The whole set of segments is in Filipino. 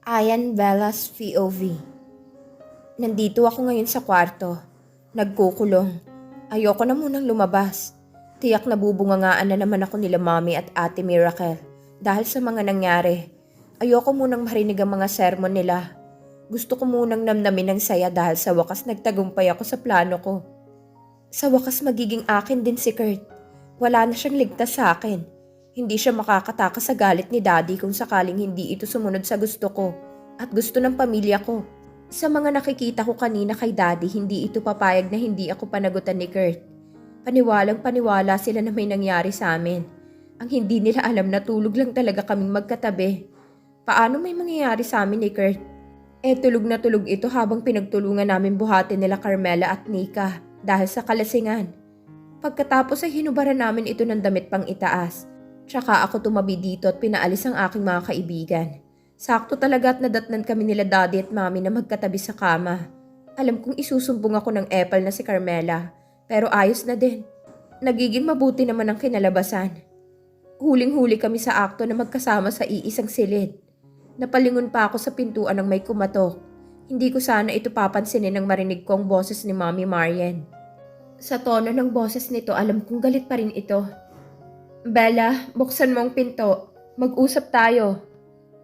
Ayan Bella's POV. Nandito ako ngayon sa kwarto. Nagkukulong. Ayoko na munang lumabas. Tiyak na bubungangaan na naman ako nila mommy at ate Miracle. Dahil sa mga nangyari. Ayoko munang marinig ang mga sermon nila. Gusto ko munang namnamin ng saya dahil sa wakas nagtagumpay ako sa plano ko. Sa wakas magiging akin din si Kurt. Wala na siyang ligtas sa akin. Hindi siya makakatakas sa galit ni daddy kung sakaling hindi ito sumunod sa gusto ko at gusto ng pamilya ko. Sa mga nakikita ko kanina kay daddy, hindi ito papayag na hindi ako panagutan ni Kurt. Paniwalang paniwala sila na may nangyari sa amin. Ang hindi nila alam na tulog lang talaga kaming magkatabi. Paano may mangyayari sa amin ni Kurt? Eh tulog na tulog ito habang pinagtulungan namin buhatin nila Carmela at Nika dahil sa kalasingan. Pagkatapos ay hinubaran namin ito ng damit pang itaas. Tsaka ako tumabi dito at pinaalis ang aking mga kaibigan. Sakto talaga at nadatnan kami nila daddy at mami na magkatabi sa kama. Alam kong isusumbong ako ng epal na si Carmela, pero ayos na din. Nagiging mabuti naman ang kinalabasan. Huling-huli kami sa akto na magkasama sa iisang silid. Napalingon pa ako sa pintuan ng may kumatok. Hindi ko sana ito papansinin nang marinig ko ang boses ni Mami Marian. Sa tono ng boses nito, alam kong galit pa rin ito. Bella, buksan mo ang pinto. Mag-usap tayo.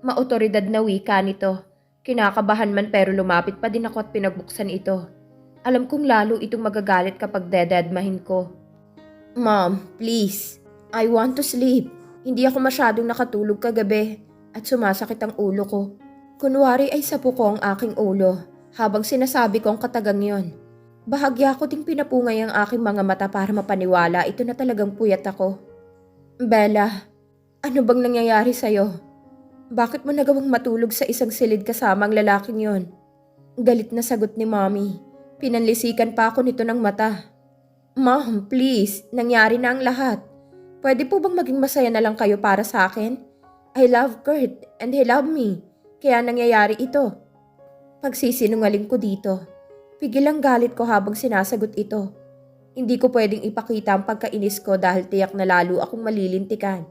Maotoridad na wika nito. Kinakabahan man pero lumapit pa din ako at pinagbuksan ito. Alam kong lalo itong magagalit kapag dededmahin ko. Mom, please. I want to sleep. Hindi ako masyadong nakatulog kagabi at sumasakit ang ulo ko. Kunwari ay sapo ko ang aking ulo habang sinasabi ko ang katagang yon. Bahagya ko ding pinapungay ang aking mga mata para mapaniwala ito na talagang puyat ako. Bella, ano bang nangyayari sa'yo? Bakit mo nagawang matulog sa isang silid kasama ang lalaking yon? Galit na sagot ni Mommy. Pinanlisikan pa ako nito ng mata. Mom, please, nangyari na ang lahat. Pwede po bang maging masaya na lang kayo para sa akin? I love Kurt and he love me. Kaya nangyayari ito. Pagsisinungaling ko dito. Pigil ang galit ko habang sinasagot ito. Hindi ko pwedeng ipakita ang pagkainis ko dahil tiyak na lalo akong malilintikan.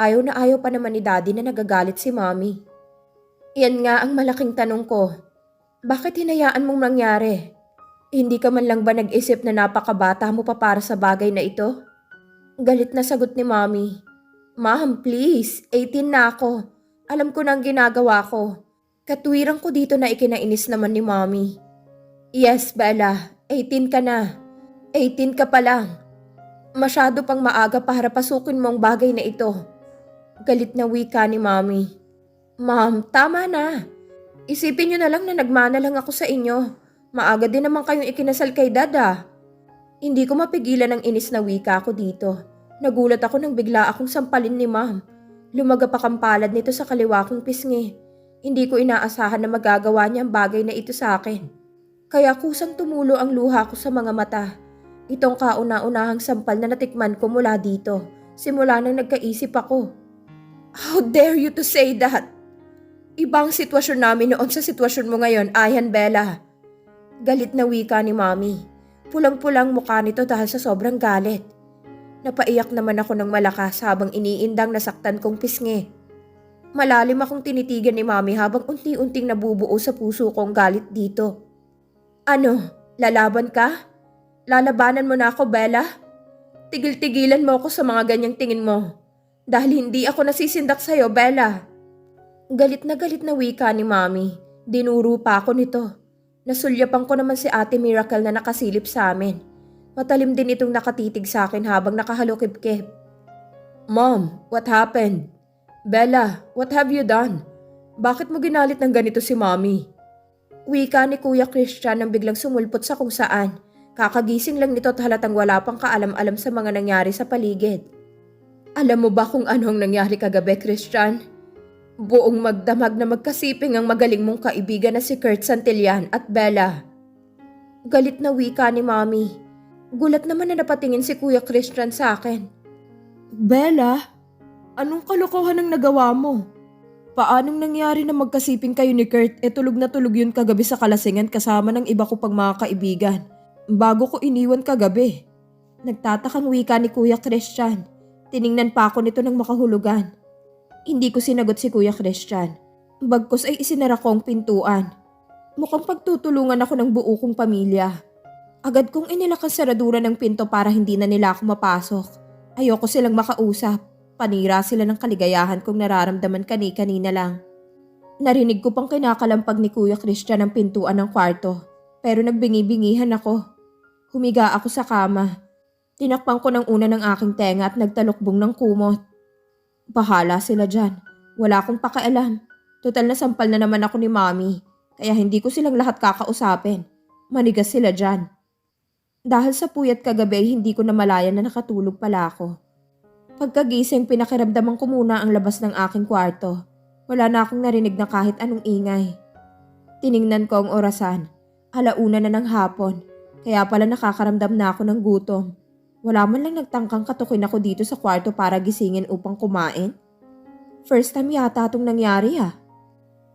Ayaw na ayaw pa naman ni daddy na nagagalit si mommy. Yan nga ang malaking tanong ko. Bakit hinayaan mong mangyari? Hindi ka man lang ba nag-isip na napakabata mo pa para sa bagay na ito? Galit na sagot ni mommy. Ma'am, please. 18 na ako. Alam ko na ang ginagawa ko. Katwiran ko dito na ikinainis naman ni mommy. Yes, Bella. 18 ka na. 18 ka pa lang. Masyado pang maaga para pasukin mo ang bagay na ito. Galit na wika ni Mommy. Ma'am, tama na. Isipin niyo na lang na nagmana lang ako sa inyo. Maaga din naman kayong ikinasal kay Dada. Hindi ko mapigilan ang inis na wika ko dito. Nagulat ako nang bigla akong sampalin ni Ma'am. Lumaga pa kang palad nito sa kaliwa kong pisngi. Hindi ko inaasahan na magagawa niya ang bagay na ito sa akin. Kaya kusang tumulo ang luha ko sa mga mata. Itong kauna-unahang sampal na natikman ko mula dito, simula nang nagkaisip ako. How dare you to say that? Ibang sitwasyon namin noon sa sitwasyon mo ngayon, Ayan Bella. Galit na wika ni Mami. Pulang-pulang mukha nito dahil sa sobrang galit. Napaiyak naman ako ng malakas habang iniindang nasaktan kong pisngi. Malalim akong tinitigan ni Mami habang unti-unting nabubuo sa puso kong galit dito. Ano, lalaban ka? Lalabanan mo na ako, Bella? Tigil-tigilan mo ako sa mga ganyang tingin mo. Dahil hindi ako nasisindak sa'yo, Bella. Galit na galit na wika ni Mami. Dinuro pa ako nito. Nasulyapan ko naman si Ate Miracle na nakasilip sa amin. Matalim din itong nakatitig sa akin habang nakahalukip-kip. Mom, what happened? Bella, what have you done? Bakit mo ginalit ng ganito si Mommy? Wika ni Kuya Christian nang biglang sumulpot sa kung saan. Kakagising lang nito at halatang wala pang kaalam-alam sa mga nangyari sa paligid. Alam mo ba kung ano ang nangyari kagabi, Christian? Buong magdamag na magkasiping ang magaling mong kaibigan na si Kurt Santillan at Bella. Galit na wika ni Mommy. Gulat naman na napatingin si Kuya Christian sa akin. Bella, anong kalokohan ang nagawa mo? Paanong nangyari na magkasiping kayo ni Kurt e tulog na tulog yun kagabi sa kalasingan kasama ng iba ko pang mga kaibigan bago ko iniwan kagabi? Nagtatakang wika ni Kuya Christian. Tiningnan pa ako nito ng makahulugan. Hindi ko sinagot si Kuya Christian. Bagkos ay isinara ko ang pintuan. Mukhang pagtutulungan ako ng buo kong pamilya. Agad kong inilak ang saradura ng pinto para hindi na nila ako mapasok. Ayoko silang makausap. Panira sila ng kaligayahan kong nararamdaman kani-kanina lang. Narinig ko pang kinakalampag ni Kuya Christian ang pintuan ng kwarto. Pero nagbingi-bingihan ako. Humiga ako sa kama. Tinakpan ko ng una ng aking tenga at nagtalukbong ng kumot. Bahala sila dyan. Wala akong pakialam. Total na sampal na naman ako ni Mami. Kaya hindi ko silang lahat kakausapin. Manigas sila dyan. Dahil sa puyat kagabi, hindi ko namalayan na nakatulog pala ako. Pagkagising, pinakiramdaman ko muna ang labas ng aking kwarto. Wala na akong narinig na kahit anong ingay. Tiningnan ko ang orasan. Alauna na ng hapon. Kaya pala nakakaramdam na ako ng gutom. Wala man lang nagtangkang katukin ako dito sa kwarto para gisingin upang kumain. First time yata itong nangyari ah.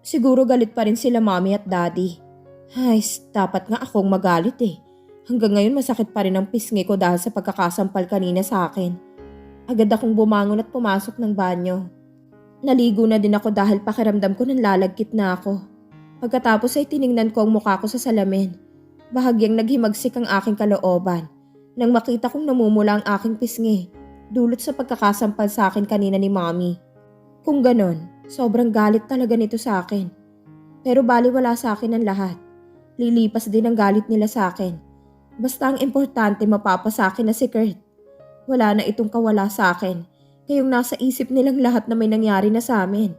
Siguro galit pa rin sila mommy at daddy. Ay, dapat nga akong magalit eh. Hanggang ngayon masakit pa rin ang pisngi ko dahil sa pagkakasampal kanina sa akin. Agad akong bumangon at pumasok ng banyo. Naligo na din ako dahil pakiramdam ko nang lalagkit na ako. Pagkatapos ay tiningnan ko ang mukha ko sa salamin. Bahagyang naghimagsik ang aking kalooban. Nang makita kong namumula ang aking pisngi, dulot sa pagkakasampal sa akin kanina ni mommy. Kung ganon, sobrang galit talaga nito sa akin. Pero baliwala sa akin ang lahat. Lilipas din ang galit nila sa akin. Basta ang importante mapapa sa akin na si Kurt. Wala na itong kawala sa akin. Kayong nasa isip nilang lahat na may nangyari na sa amin.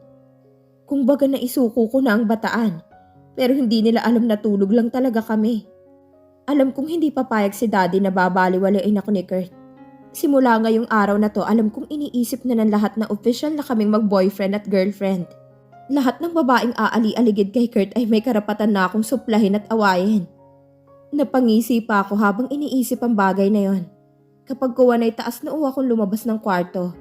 Kung baga na isuko ko na ang bataan. Pero hindi nila alam na tulog lang talaga kami. Alam kong hindi papayag si daddy na babaliwalain ako ni Kurt. Simula ngayong araw na to, alam kong iniisip na ng lahat na official na kaming mag-boyfriend at girlfriend. Lahat ng babaeng aali-aligid kay Kurt ay may karapatan na akong suplahin at awayin. Napangisi pa ako habang iniisip ang bagay na yon. Kapag kuwan ay taas na uwa kong lumabas ng kwarto,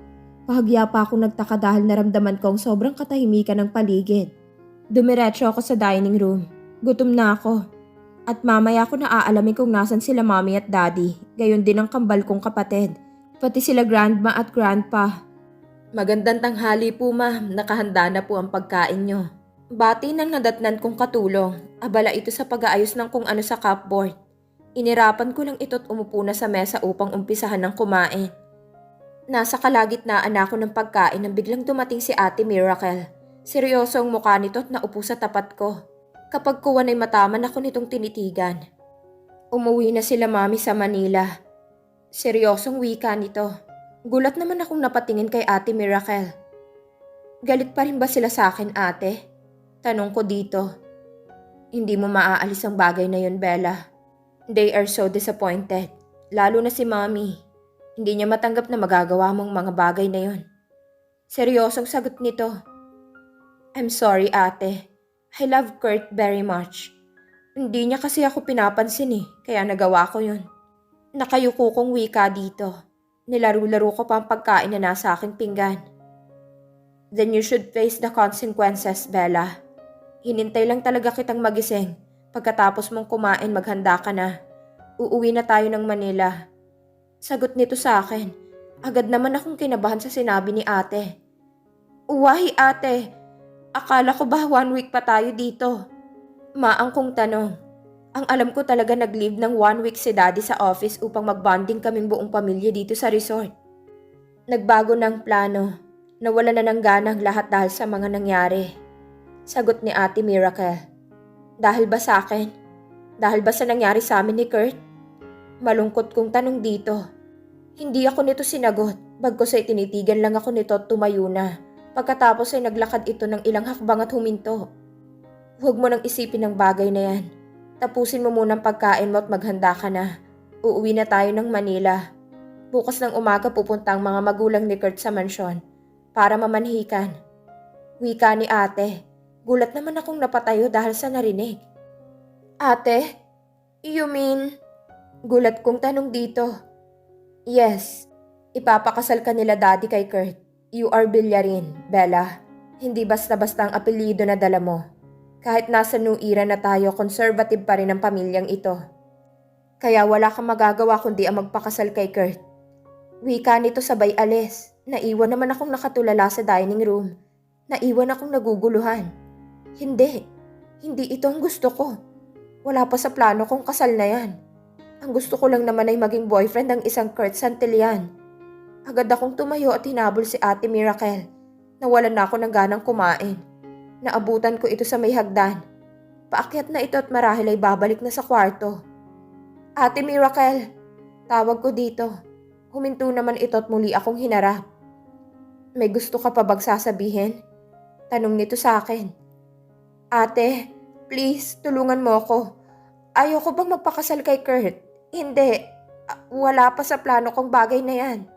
pahagya pa akong nagtaka dahil naramdaman kong sobrang katahimikan ng paligid. Dumiretso ako sa dining room. Gutom na ako. At mamaya ko naaalamin kung nasan sila mommy at daddy, gayon din ang kambal kong kapatid, pati sila grandma at grandpa. Magandang tanghali po ma'am, nakahanda na po ang pagkain nyo. Bati ng nadatnan kong katulong, abala ito sa pag-aayos ng kung ano sa cupboard. Inirapan ko lang ito't umupo na sa mesa upang umpisahan ng kumain. Nasa kalagitnaan na ako ng pagkain nang biglang dumating si Ate Miracle. Seryoso ang mukha nito at naupo sa tapat ko. Kapag kuwan ay mataman ako nitong tinitigan. Umuwi na sila mami sa Manila. Seryosong wika nito. Gulat naman akong napatingin kay Ate Miracle. Galit pa rin ba sila sa akin ate? Tanong ko dito. Hindi mo maaalis ang bagay na yun, Bella. They are so disappointed. Lalo na si Mommy. Hindi niya matanggap na magagawa mong mga bagay na yun. Seryosong sagot nito. I'm sorry ate. I love Kurt very much. Hindi niya kasi ako pinapansin eh, kaya nagawa ko yun. Nakayuko kong wika dito. Nilaro-laro ko pa ang pagkain na nasa aking pinggan. Then you should face the consequences, Bella. Hinintay lang talaga kitang magising. Pagkatapos mong kumain, maghanda ka na. Uuwi na tayo ng Manila. Sagot nito sa akin. Agad naman akong kinabahan sa sinabi ni ate. Uwahi ate, akala ko ba one week pa tayo dito? Maang kong tanong. Ang alam ko talaga nag-leave ng one week si daddy sa office upang mag-bonding kaming buong pamilya dito sa resort. Nagbago ng plano. Nawala na ng gana ang lahat dahil sa mga nangyari. Sagot ni Ate Miracle. Dahil ba sa akin? Dahil ba sa nangyari sa amin ni Kurt? Malungkot kong tanong dito. Hindi ako nito sinagot, bagkos ay tinitigan lang ako nito at tumayo na. Pagkatapos ay naglakad ito ng ilang hakbang at huminto. Huwag mo nang isipin ang bagay na yan. Tapusin mo muna ang pagkain mo at maghanda ka na. Uuwi na tayo ng Manila. Bukas ng umaga pupunta ang mga magulang ni Kurt sa mansyon para mamanhikan. Wika ni ate. Gulat naman akong napatayo dahil sa narinig. Ate, you mean? Gulat kong tanong dito. Yes, ipapakasal ka nila daddy kay Kurt. You are Villarin, Bella. Hindi basta-basta ang apelyido na dala mo. Kahit nasa new era na tayo, conservative pa rin ang pamilyang ito. Kaya wala kang magagawa kundi ang magpakasal kay Kurt. Wika nito sabay alis. Naiwan naman akong nakatulala sa dining room. Naiwan akong naguguluhan. Hindi. Hindi ito ang gusto ko. Wala pa sa plano kong kasal na yan. Ang gusto ko lang naman ay maging boyfriend ng isang Kurt Santillan. Agad akong tumayo at hinabol si Ate Miracle. Nawalan na ako ng ganang kumain. Naabutan ko ito sa may hagdan. Paakyat na ito at marahil ay babalik na sa kwarto. Ate Miracle, tawag ko dito. Huminto naman ito at muli akong hinarap. May gusto ka pa bang sasabihin? Tanong nito sa akin. Ate, please, tulungan mo ako. Ayoko bang magpakasal kay Kurt? Hindi. Ah, Wala pa sa plano kong bagay na yan.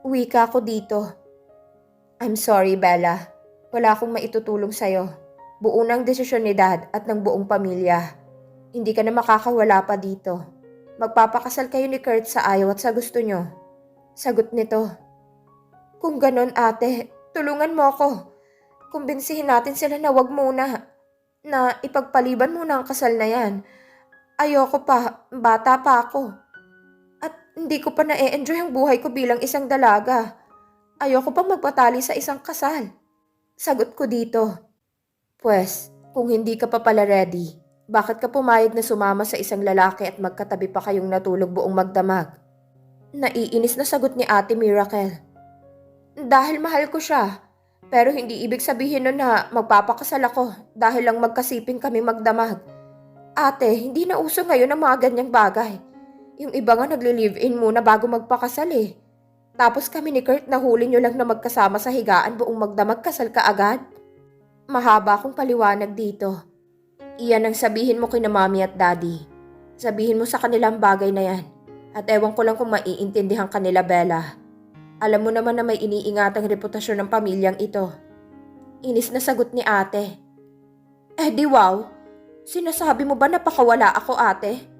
Uwi ka ako dito. I'm sorry, Bella. Wala akong maitutulong sa'yo. Buo ng desisyon ni Dad at ng buong pamilya. Hindi ka na makakawala pa dito. Magpapakasal kayo ni Kurt sa ayaw at sa gusto nyo. Sagot nito. Kung ganon ate, tulungan mo ako. Kumbinsihin natin sila na wag muna. Na ipagpaliban muna ang kasal na yan. Ayoko pa, bata pa ako. Hindi ko pa na-enjoy ang buhay ko bilang isang dalaga. Ayoko pang magpatali sa isang kasal. Sagot ko dito. Pwes, kung hindi ka pa pala ready, bakit ka pumayag na sumama sa isang lalaki at magkatabi pa kayong natulog buong magdamag? Naiinis na sagot ni Ate Miracle. Dahil mahal ko siya. Pero hindi ibig sabihin nun na magpapakasal ako dahil lang magkasiping kami magdamag. Ate, hindi na uso ngayon ang mga ganyang bagay. Yung iba nga nagli-live-in muna bago magpakasal eh. Tapos kami ni Kurt nahuli nyo lang na magkasama sa higaan buong magdamag kasal ka agad. Mahaba akong paliwanag dito. Iyan ang sabihin mo kina mami at daddy. Sabihin mo sa kanilang bagay na yan. At ewan ko lang kung maiintindihan kanila Bella. Alam mo naman na may iniingatang reputasyon ng pamilyang ito. Inis na sagot ni ate. Eh di wow, sinasabi mo ba napakawala ako ate?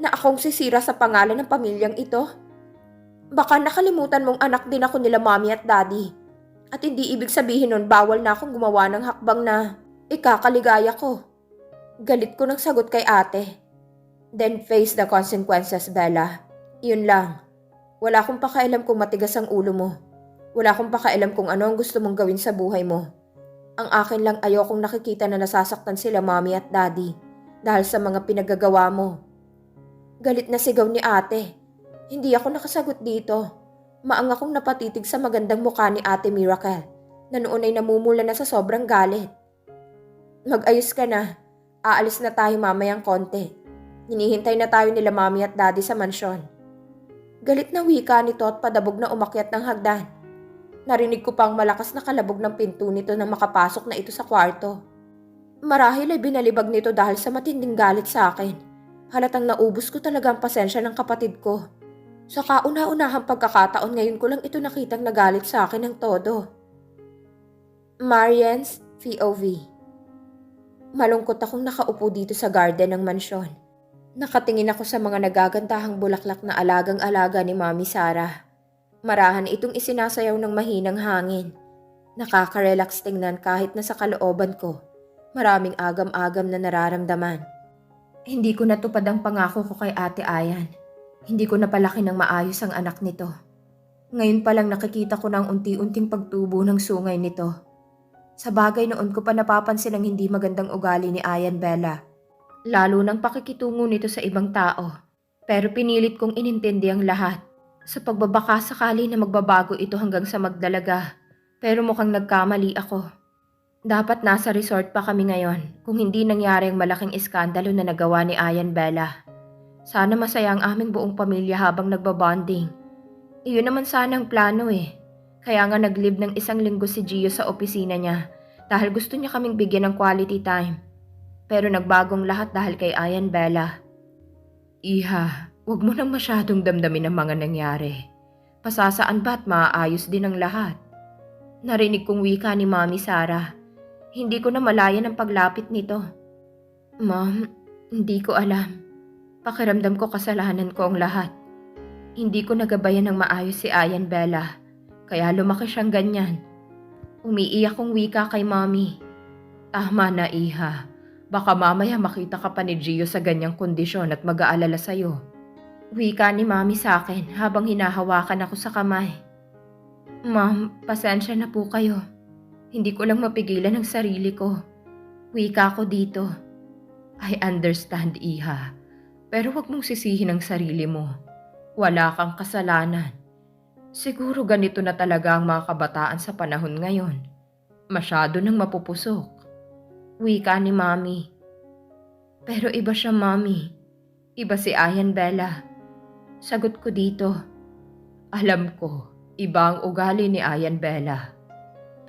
Na akong sisira sa pangalan ng pamilyang ito? Baka nakalimutan mong anak din ako nila mami at daddy. At hindi ibig sabihin nun bawal na akong gumawa ng hakbang na ikakaligaya ko. Galit ko ng sagot kay ate. Then face the consequences, Bella. Yun lang. Wala akong pakialam kung matigas ang ulo mo. Wala akong pakialam kung ano ang gusto mong gawin sa buhay mo. Ang akin lang ayokong nakikita na nasasaktan sila mami at daddy dahil sa mga pinagagawa mo. Galit na sigaw ni ate. Hindi ako nakasagot dito. Maang akong napatitig sa magandang mukha ni ate Miracle na noon ay namumula na sa sobrang galit. Mag-ayos ka na. Aalis na tayo mamayang konti. Hinihintay na tayo nila mami at daddy sa mansyon. Galit na wika nito at padabog na umakyat ng hagdan. Narinig ko pang malakas na kalabog ng pinto nito na makapasok na ito sa kwarto. Marahil ay binalibag nito dahil sa matinding galit sa akin. Halatang naubos ko talaga ang pasensya ng kapatid ko. Sa kauna-unahang pagkakataon ngayon ko lang ito nakitang nagalit sa akin ng todo. Marian's POV Malungkot akong nakaupo dito sa garden ng mansyon. Nakatingin ako sa mga nagagandahang bulaklak na alagang-alaga ni Mami Sarah. Marahan itong isinasayaw ng mahinang hangin. Nakaka-relax tingnan kahit na sa kalooban ko. Maraming agam-agam na nararamdaman. Hindi ko natupad ang pangako ko kay Ate Ayan. Hindi ko napalaki ng maayos ang anak nito. Ngayon pa lang nakikita ko ng unti-unting pagtubo ng sungay nito. Sa bagay noon ko pa napapansin ang hindi magandang ugali ni Ayan Bella. Lalo ng pakikitungo nito sa ibang tao. Pero pinilit kong inintindi ang lahat. Sa pagbabaka sakali na magbabago ito hanggang sa magdalaga. Pero mukhang nagkamali ako. Dapat nasa resort pa kami ngayon kung hindi nangyari ang malaking iskandalo na nagawa ni Ayan Bella. Sana masaya ang aming buong pamilya habang nagbabonding. Iyon naman sana ang plano eh. Kaya nga nag-live ng isang linggo si Gio sa opisina niya dahil gusto niya kaming bigyan ng quality time. Pero nagbagong lahat dahil kay Ayan Bella. Iha, wag mo nang masyadong damdamin ang mga nangyari. Pasasaan ba at maaayos din ang lahat? Narinig kong wika ni Mami Sarah. Hindi ko na malayan ang paglapit nito. Mom, hindi ko alam. Pakiramdam ko kasalanan ko ang lahat. Hindi ko nagabayan ng maayos si Ayan Bella. Kaya lumaki siyang ganyan. Umiiyak kong wika kay Mami. Tama na, Iha. Baka mamaya makita ka pa ni Gio sa ganyang kondisyon at mag-aalala sa'yo. Wika ni Mami sa akin habang hinahawakan ako sa kamay. Ma'am, pasensya na po kayo. Hindi ko lang mapigilan ang sarili ko. Wika ko dito. I understand, Iha. Pero wag mong sisihin ang sarili mo. Wala kang kasalanan. Siguro ganito na talaga ang mga kabataan sa panahon ngayon. Masyado nang mapupusok. Wika ni Mami. Pero iba siya, Mami. Iba si Ayan Bella. Sagot ko dito. Alam ko, iba ang ugali ni Ayan Bella.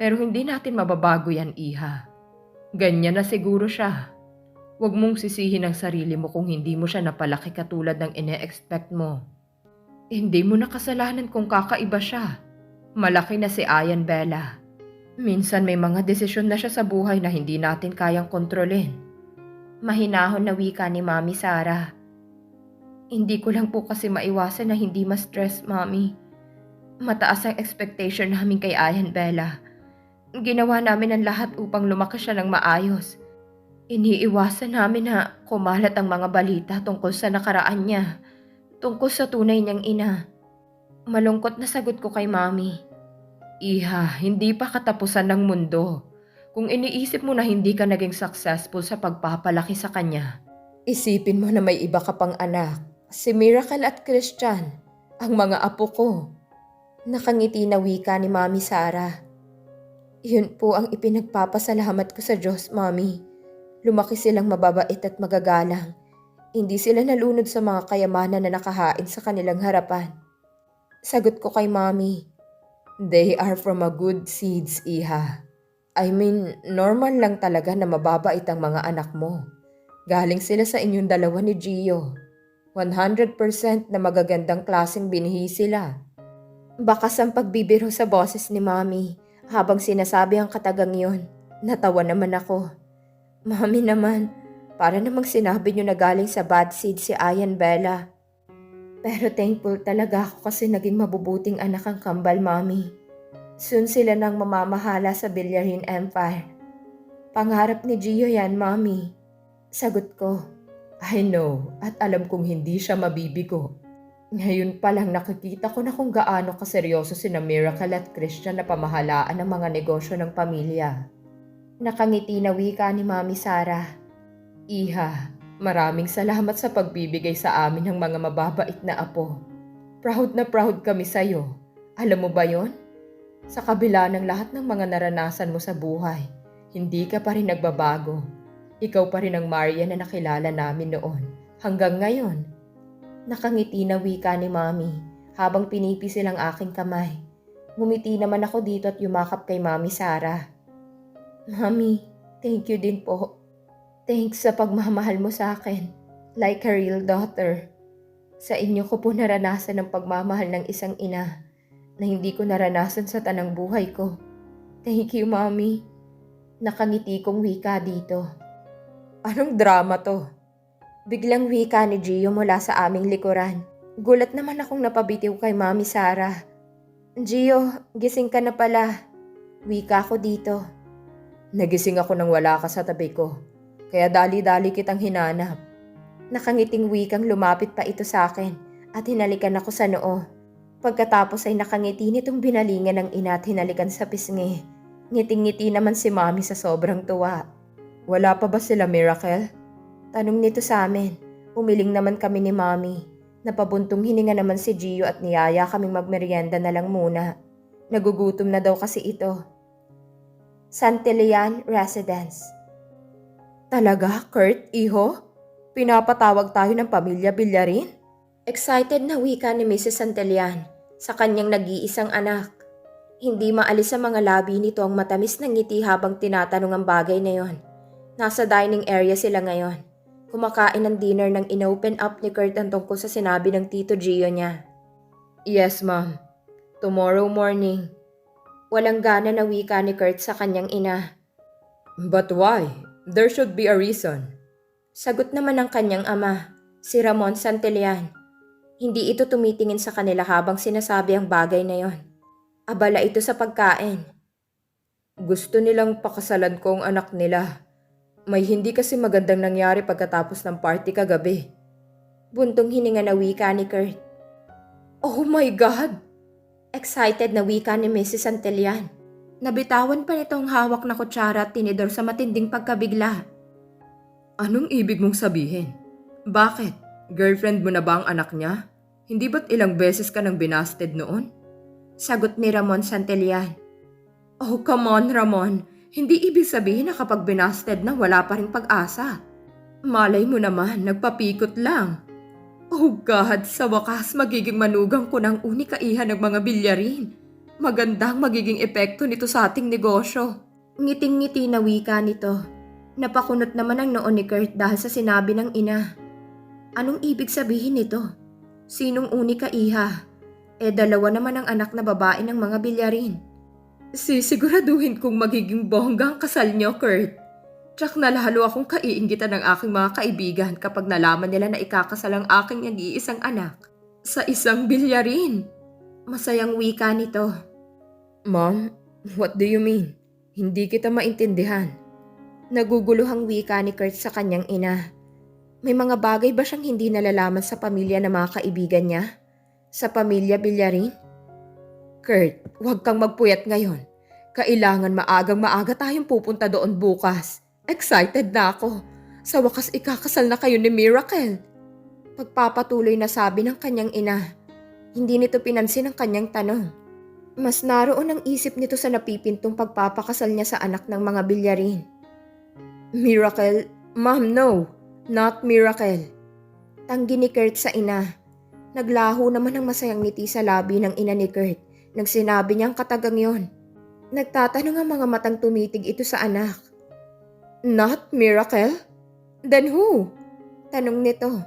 Pero hindi natin mababago yan, Iha. Ganyan na siguro siya. Huwag mong sisihin ang sarili mo kung hindi mo siya napalaki katulad ng ine-expect mo. Hindi mo na kasalanan kung kakaiba siya. Malaki na si Ayan Bella. Minsan may mga desisyon na siya sa buhay na hindi natin kayang kontrolin. Mahinahon na wika ni Mami Sara. Hindi ko lang po kasi maiwasan na hindi ma-stress, Mami. Mataas ang expectation namin kay Ayan Bella. Ginawa namin ang lahat upang lumaki siya ng maayos. Iniiwasan namin na kumalat ang mga balita tungkol sa nakaraan niya, tungkol sa tunay niyang ina. Malungkot na sagot ko kay Mami. Iha, hindi pa katapusan ng mundo. Kung iniisip mo na hindi ka naging successful sa pagpapalaki sa kanya, isipin mo na may iba ka pang anak, si Miracle at Christian, ang mga apo ko. Nakangiti na wika ni Mami Sara. Yun po ang ipinagpapasalamat ko sa Diyos, Mami. Lumaki silang mababait at magagalang. Hindi sila nalunod sa mga kayamanan na nakahain sa kanilang harapan. Sagot ko kay Mami, They are from a good seeds, Iha. I mean, normal lang talaga na mababait ang mga anak mo. Galing sila sa inyong dalawa ni Gio. 100% na magagandang klaseng binhi sila. Bakas ang pagbibiro sa boses ni Mami habang sinasabi ang katagang yun. Natawa naman ako. Mami naman, para namang sinabi niyo na galing sa bad seed si Ayan Bella. Pero thankful talaga ako kasi naging mabubuting anak ang kambal, Mami. Soon sila nang mamamahala sa Bilyarin Empire. Pangarap ni Gio yan, Mami. Sagot ko, I know at alam kong hindi siya mabibigo. Ngayon pa lang nakikita ko na kung gaano kaseryoso sina Miracle at Christian na pamahalaan ang mga negosyo ng pamilya. Nakangiti na wika ni Mami Sara. Iha, maraming salamat sa pagbibigay sa amin ng mga mababait na apo. Proud na proud kami sa'yo. Alam mo ba yon? Sa kabila ng lahat ng mga naranasan mo sa buhay, hindi ka pa rin nagbabago. Ikaw pa rin ang Maria na nakilala namin noon. Hanggang ngayon, nakangiti na wika ni Mami habang pinipisil ang aking kamay. Ngumiti naman ako dito at yumakap kay Mami Sara. Mami, thank you din po. Thanks sa pagmamahal mo sa akin. Like a real daughter. Sa inyo ko po naranasan ang pagmamahal ng isang ina na hindi ko naranasan sa tanang buhay ko. Thank you, Mami. Nakangiti kong wika dito. Anong drama to? Biglang wika ni Gio mula sa aming likuran. Gulat naman akong napabitiw kay Mami Sara. Gio, gising ka na pala. Wika ko dito. Nagising ako nang wala ka sa tabi ko. Kaya dali-dali kitang hinanap. Nakangiting wikang lumapit pa ito sa akin at hinalikan ako sa noo. Pagkatapos ay nakangiti nitong binalingan ng ina at hinalikan sa pisngi. Ngiting-ngiti naman si mami sa sobrang tuwa. Wala pa ba sila Miracle? Tanong nito sa amin. Umiling naman kami ni mami. Napabuntong hininga naman si Gio at niyaya kaming magmerienda na lang muna. Nagugutom na daw kasi ito. Santelian Residence. Talaga, Kurt, iho? Pinapatawag tayo ng pamilya Bilyarin? Excited na wika ni Mrs. Santelian sa kanyang nag-iisang anak. Hindi maalis sa mga labi nito ang matamis na ngiti habang tinatanong ang bagay na yon. Nasa dining area sila ngayon. Kumakain ng dinner nang inopen up ni Kurt ang tungkol sa sinabi ng tito Gio niya. Yes, ma'am. Tomorrow morning. Walang gana na wika ni Kurt sa kanyang ina. But why? There should be a reason. Sagot naman ng kanyang ama, si Ramon Santelian. Hindi ito tumitingin sa kanila habang sinasabi ang bagay na yon. Abala ito sa pagkain. Gusto nilang pakasalan ko ang anak nila. May hindi kasi magandang nangyari pagkatapos ng party kagabi. Buntong hininga na wika ni Kurt. Oh my God! Excited na wika ni Mrs. Santelian. Nabitawan pa nitong hawak na kutsara at tinidor sa matinding pagkabigla. Anong ibig mong sabihin? Bakit? Girlfriend mo na ba ang anak niya? Hindi ba't ilang beses ka nang binasted noon? Sagot ni Ramon Santillan. Oh, come on, Ramon. Hindi ibig sabihin na kapag binasted na wala pa rin pag-asa. Malay mo naman, nagpapikot lang. Oh God, sa wakas magiging manugang ko ng unikaihan ng mga bilyarin. Magandang magiging epekto nito sa ating negosyo. Ngiting-ngiti na wika nito. Napakunot naman ang noon ni Kurt dahil sa sinabi ng ina. Anong ibig sabihin nito? Sinong unika iha? Eh dalawa naman ang anak na babae ng mga bilyarin. Sisiguraduhin kong magiging bongga ang kasal niyo, Kurt. Tsak na lalo akong kaiingitan ng aking mga kaibigan kapag nalaman nila na ikakasal ang aking nag-iisang anak sa isang bilyarin. Masayang wika nito. Mom, what do you mean? Hindi kita maintindihan. Naguguluhang wika ni Kurt sa kanyang ina. May mga bagay ba siyang hindi nalalaman sa pamilya ng mga kaibigan niya? Sa pamilya bilyarin? Kurt, huwag kang magpuyat ngayon. Kailangan maagang maaga tayong pupunta doon bukas. Excited na ako. Sa wakas ikakasal na kayo ni Miracle. Pagpapatuloy na sabi ng kanyang ina. Hindi nito pinansin ang kanyang tanong. Mas naroon ang isip nito sa napipintong pagpapakasal niya sa anak ng mga bilyarin. Miracle? Mom, no. Not Miracle. Tanggi ni Kurt sa ina. Naglaho naman ang masayang ngiti sa labi ng ina ni Kurt nang sinabi niyang katagang yon. Nagtatanong ang mga matang tumitig ito sa anak. Not Miracle? Then who? Tanong nito.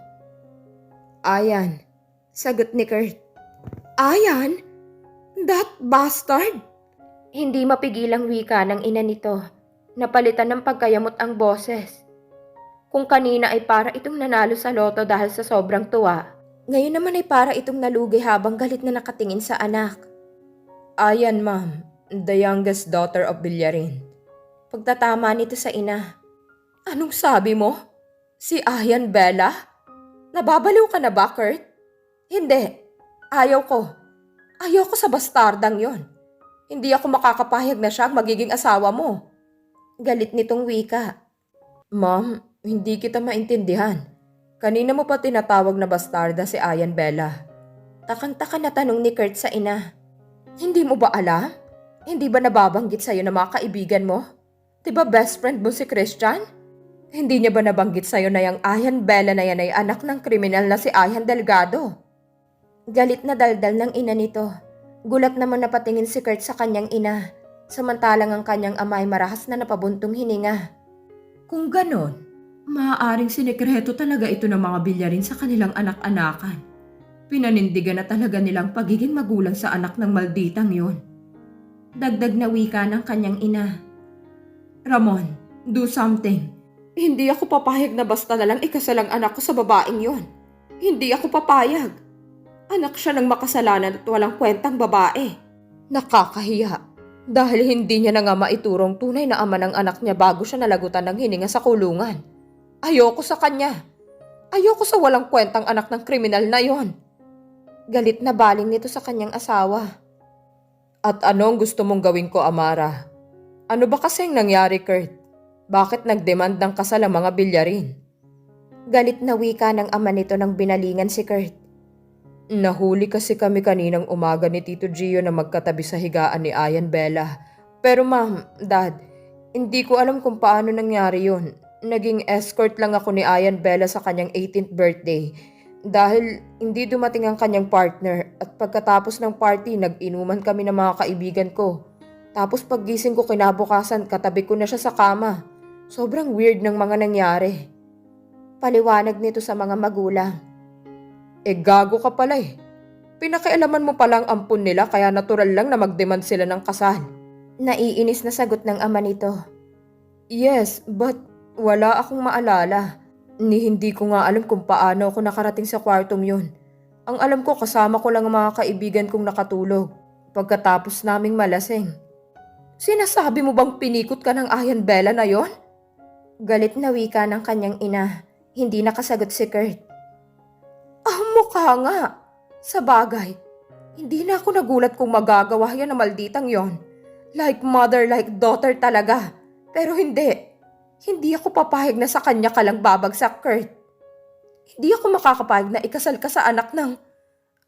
Ayan. Sagot ni Kurt. Ayan? That bastard? Hindi mapigilang wika ng ina nito. Napalitan ng pagkayamot ang boses. Kung kanina ay para itong nanalo sa loto dahil sa sobrang tuwa, ngayon naman ay para itong nalugi habang galit na nakatingin sa anak. Ayan, ma'am. The youngest daughter of Bilyarin. Pagtatama nito sa ina. Anong sabi mo? Si Ayan Bella? Nababaliw ka na ba, Kurt? Hindi. Ayaw ko. Ayaw ko sa bastardang yon. Hindi ako makakapahayag na siya ang magiging asawa mo. Galit nitong wika. Ma'am, hindi kita maintindihan. Kanina mo pa tinatawag na bastarda si Ayan Bella. Takang-taka na tanong ni Kurt sa ina. Hindi mo ba alam? Hindi ba nababanggit sa'yo ng mga kaibigan mo? Di ba best friend mo si Christian? Hindi niya ba nabanggit sa'yo na yung Ayan Bella na yan ay anak ng kriminal na si Ayan Delgado? Galit na daldal ng ina nito. Gulat naman napatingin si Kurt sa kanyang ina, samantalang ang kanyang ama ay marahas na napabuntong hininga. Kung ganon, maaaring sinikreto talaga ito ng mga bilyarin sa kanilang anak-anakan. Pinanindigan na talaga nilang pagiging magulang sa anak ng malditang yon. Dagdag na wika ng kanyang ina. Ramon, do something. Hindi ako papayag na basta na lang ikasal ang anak ko sa babaeng yon. Hindi ako papayag. Anak siya ng makasalanan at walang kwentang babae. Nakakahiya. Dahil hindi niya na nga maiturong tunay na ama ng anak niya bago siya nalagutan ng hininga sa kulungan. Ayoko sa kanya. Ayoko sa walang kwentang anak ng kriminal na yon. Galit na baling nito sa kanyang asawa. At anong gusto mong gawin ko, Amara? Ano ba kasing nangyari, Kurt? Bakit nagdemand ng kasal ang mga bilyarin? Galit na wika ng ama nito nang binalingan si Kurt. Nahuli kasi kami kaninang umaga ni Tito Gio na magkatabi sa higaan ni Ayan Bella. Pero ma'am, dad, hindi ko alam kung paano nangyari yon. Naging escort lang ako ni Ayan Bella sa kanyang 18th birthday. Dahil hindi dumating ang kanyang partner at pagkatapos ng party nag-inuman kami ng mga kaibigan ko. Tapos paggising ko kinabukasan katabi ko na siya sa kama. Sobrang weird ng mga nangyari. Paliwanag nito sa mga magulang. Eh gago ka pala eh. Pinakialaman mo palang ampun nila kaya natural lang na mag-demand sila ng kasal. Naiinis na sagot ng ama nito. Yes, but wala akong maalala. Ni hindi ko nga alam kung paano ako nakarating sa kwartong yun. Ang alam ko kasama ko lang ang mga kaibigan kong nakatulog. Pagkatapos naming malasing. Sinasabi mo bang pinikot ka ng Ayan Bella na yon? Galit na wika ng kanyang ina. Hindi nakasagot si Kurt. Ah, mukha nga. Sa bagay, hindi na ako nagulat kung magagawa yan na malditang yon. Like mother, like daughter talaga. Pero hindi. Hindi ako papayag na sa kanya ka lang babagsak, Kurt. Hindi ako makakapayag na ikasal ka sa anak ng...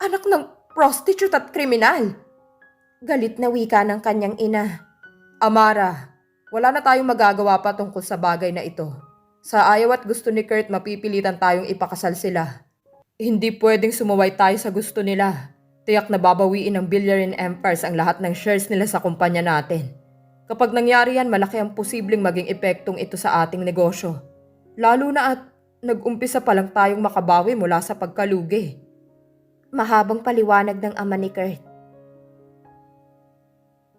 anak ng prostitute at kriminal. Galit na wika ng kanyang ina. Amara, wala na tayong magagawa pa tungkol sa bagay na ito. Sa ayaw at gusto ni Kurt, mapipilitan tayong ipakasal sila. Hindi pwedeng sumuway tayo sa gusto nila. Tiyak na babawiin ng Billiard Empires ang lahat ng shares nila sa kumpanya natin. Kapag nangyari yan, malaki ang posibleng maging epektong ito sa ating negosyo. Lalo na at nag-umpisa pa lang tayong makabawi mula sa pagkalugi. Mahabang paliwanag ng ama ni Kurt.